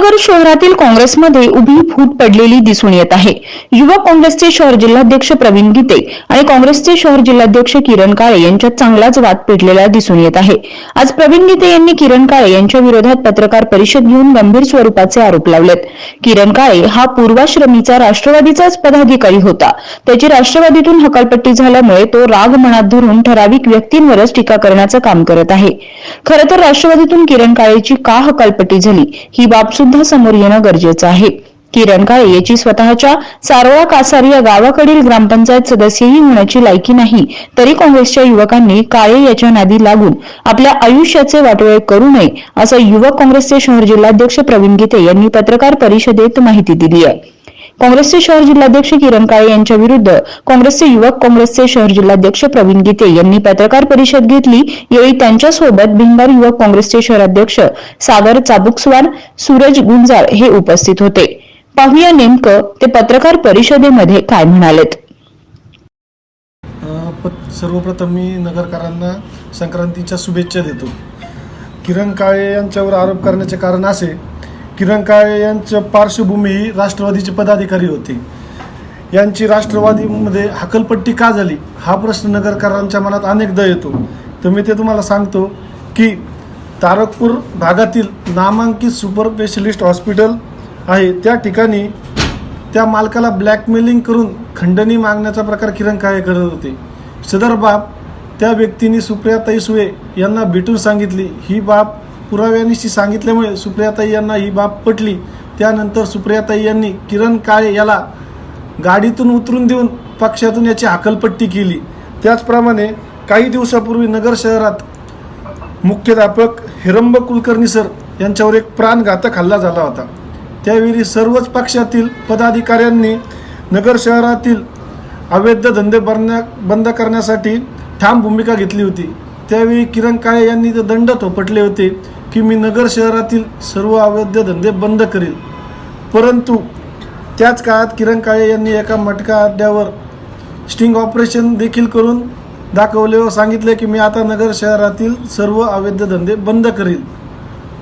अहमदनगर शहरातील काँग्रेसमध्ये उभी फूट पडलेली दिसून येत आहे. युवक काँग्रेसचे शहर जिल्हाध्यक्ष प्रवीण गीते आणि काँग्रेसचे शहर जिल्हाध्यक्ष किरण काळे यांच्यात चांगलाच वाद पेटलेला दिसून येत आहे. आज प्रवीण गीते यांनी किरण काळे यांच्या विरोधात पत्रकार परिषद घेऊन गंभीर स्वरूपाचे आरोप लावलेत. किरण काळे हा पूर्वाश्रमीचा राष्ट्रवादीचाच पदाधिकारी होता. त्याची राष्ट्रवादीतून हकालपट्टी झाल्यामुळे तो राग मनात धरून ठराविक व्यक्तींवरच टीका करण्याचं काम करत आहे. खरं तर राष्ट्रवादीतून किरण काळेची का हकालपट्टी झाली? ही बाब सुद्धा समोर येणं गरजेचं आहे. किरण काळे याची स्वतःच्या सारोळा कासार या गावाकडील ग्रामपंचायत सदस्यही होण्याची लायकी नाही. तरी काँग्रेसच्या युवकांनी काळे याच्या नादी लागून आपल्या आयुष्याचे वाटोळे करू नये असं युवक काँग्रेसचे शहर जिल्हाध्यक्ष प्रवीण गीते यांनी पत्रकार परिषदेत माहिती दिली आहे. काँग्रेसचे शहर जिल्हाध्यक्ष किरण काळे यांच्या विरुद्ध काँग्रेसचे युवक काँग्रेसचे शहर जिल्हाध्यक्ष प्रवीण गीते यांनी पत्रकार परिषद घेतली. यावेळी त्यांच्यासोबत भिंगार युवक काँग्रेसचे शहराध्यक्ष सागर चाबुकस्वार सूरज गुंजार हे उपस्थित होते. पाहूया नेमकं ते पत्रकार परिषदेमध्ये काय म्हणालेत. सर्वप्रथम मी नगरकरांना संक्रांतीच्या शुभेच्छा देतो. किरण काळे यांच्यावर आरोप करण्याचे कारण असे किरण काळे यांचं पार्श्वभूमी ही राष्ट्रवादीचे पदाधिकारी होते. यांची राष्ट्रवादीमध्ये हकलपट्टी का झाली? हा प्रश्न नगरकरांच्या मनात अनेकदा येतो. तर मी ते तुम्हाला सांगतो की तारकपूर भागातील नामांकित सुपर स्पेशलिस्ट हॉस्पिटल आहे. त्या ठिकाणी त्या मालकाला ब्लॅकमेलिंग करून खंडणी मागण्याचा प्रकार किरण काळे करत होते. सदर बाब त्या व्यक्तीने सुप्रियाताई सुळे यांना भेटून सांगितली. ही बाब पुराव्यानिशी सांगितल्यामुळे सुप्रियाताई यांना ही बाब पटली. त्यानंतर सुप्रियाताई यांनी किरण काळे याला गाडीतून उतरून देऊन पक्षातून याची हाकलपट्टी केली. त्याचप्रमाणे काही दिवसापूर्वी नगर शहरात मुख्याध्यापक हिरंब कुलकर्णी सर यांच्यावर एक प्राणघातक हल्ला झाला होता. त्यावेळी सर्वच पक्षातील पदाधिकाऱ्यांनी नगर शहरातील अवैध धंदे बरण्या बंद करण्यासाठी ठाम भूमिका घेतली होती. त्यावेळी किरण काळे यांनी ते दंड थोपटले होते. की मी नगर शहरातील सर्व अवैध धंदे बंद करेल. परंतु त्याच काळात किरण काळे यांनी एका मटका अड्ड्यावर स्टिंग ऑपरेशन देखील करून दाखवले व सांगितले की मी आता नगर शहरातील सर्व अवैध धंदे बंद करेल.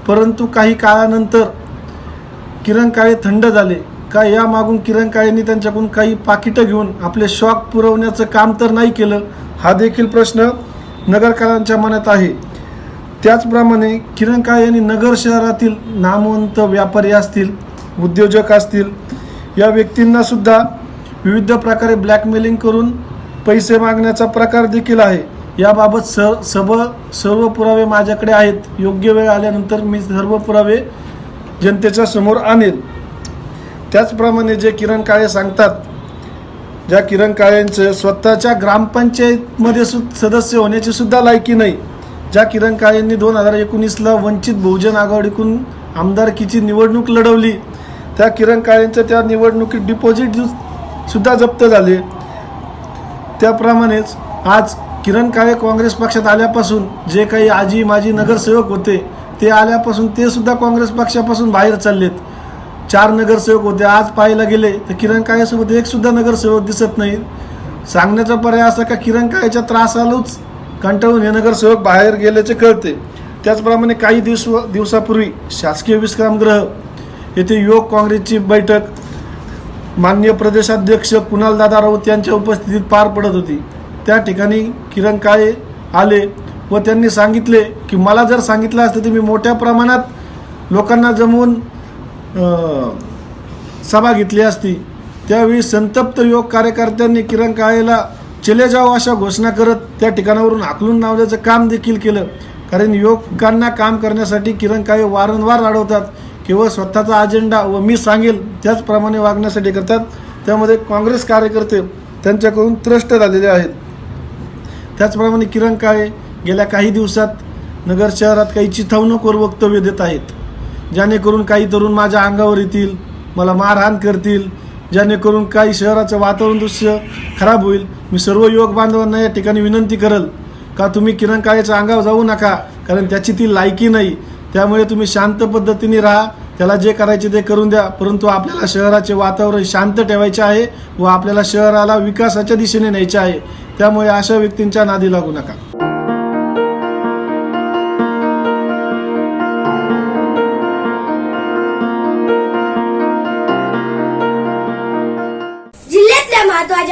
परंतु काही काळानंतर किरण काळे थंड झाले. का यामागून किरण काळेंनी त्यांच्याकडून काही पाकिटं घेऊन आपले शॉक पुरवण्याचं काम तर नाही केलं? हा देखील प्रश्न नगरकारांच्या मनात आहे. त्याचप्रमाणे किरण काळे यांनी नगर शहरातील नामवंत व्यापारी असतील उद्योजक असतील या व्यक्तींना सुद्धा विविध प्रकारे ब्लॅकमेलिंग करून पैसे मागण्याचा प्रकार देखील आहे. याबाबत स सब सर्व पुरावे माझ्याकडे आहेत. योग्य वेळ आल्यानंतर मी सर्व पुरावे जनतेच्या समोर आणेल. त्याचप्रमाणे जे किरण काळे सांगतात ज्या किरण काळेंचं स्वतःच्या ग्रामपंचायतमध्ये सु सदस्य होण्याची सुद्धा लायकी नाही. ज्या किरण काळेंनी दोन हजार एकोणीसला वंचित बहुजन आघाडीकडून आमदारकीची निवडणूक लढवली त्या किरण काळेंचं त्या निवडणुकीत डिपॉझिट सुद्धा जप्त झाले. त्याप्रमाणेच आज किरण काळे काँग्रेस पक्षात आल्यापासून जे काही आजी माजी नगरसेवक होते ते आल्यापासून ते सुद्धा काँग्रेस पक्षापासून बाहेर चाललेत. चार नगरसेवक होते आज पाहायला गेले तर किरण काळेसोबत एकसुद्धा नगरसेवक दिसत नाही. सांगण्याचा पर्याय असा का किरण काळेच्या त्रासालाच कंटाळून हे नगरसेवक बाहेर गेल्याचे कळते. त्याचप्रमाणे काही दिवस दिवसापूर्वी शासकीय विश्रामगृह येथे युवक काँग्रेसची बैठक माननीय प्रदेशाध्यक्ष कुणालदादा राऊत यांच्या उपस्थितीत पार पडत होती. त्या ठिकाणी किरण काळे आले व त्यांनी सांगितले की मला जर सांगितलं असतं तर मी मोठ्या प्रमाणात लोकांना जमवून सभा घेतली असती. त्यावेळी संतप्त योग कार्यकर्त्यांनी किरण काळेला चले जाओ अशा घोषणा करत त्या ठिकाणावरून हाकलून लावल्याचं काम देखील केलं. कारण युवकांना काम करण्यासाठी किरण काळे वारंवार अडवतात केवळ स्वतःचा अजेंडा व मी सांगेल त्याचप्रमाणे वागण्यासाठी करतात. त्यामध्ये काँग्रेस कार्यकर्ते त्यांच्याकडून त्रस्त झालेले आहेत. त्याचप्रमाणे किरण काळे गेल्या काही दिवसात नगर शहरात काही चिथावणूकवर वक्तव्य देत आहेत. जेणेकरून काही तरुण माझ्या अंगावर येतील मला मारहाण करतील जेणेकरून काही शहराचं वातावरण दृश्य खराब होईल. मी सर्व युवक बांधवांना या ठिकाणी विनंती करल का तुम्ही किरण काळेच्या अंगावर जाऊ नका कारण त्याची ती लायकी नाही. त्यामुळे तुम्ही शांत पद्धतीने राहा. त्याला जे करायचे ते करून द्या. परंतु आपल्याला शहराचे वातावरण शांत ठेवायचे आहे व आपल्याला शहराला विकासाच्या दिशेने न्यायचे आहे. त्यामुळे अशा व्यक्तींच्या नादी लागू नका.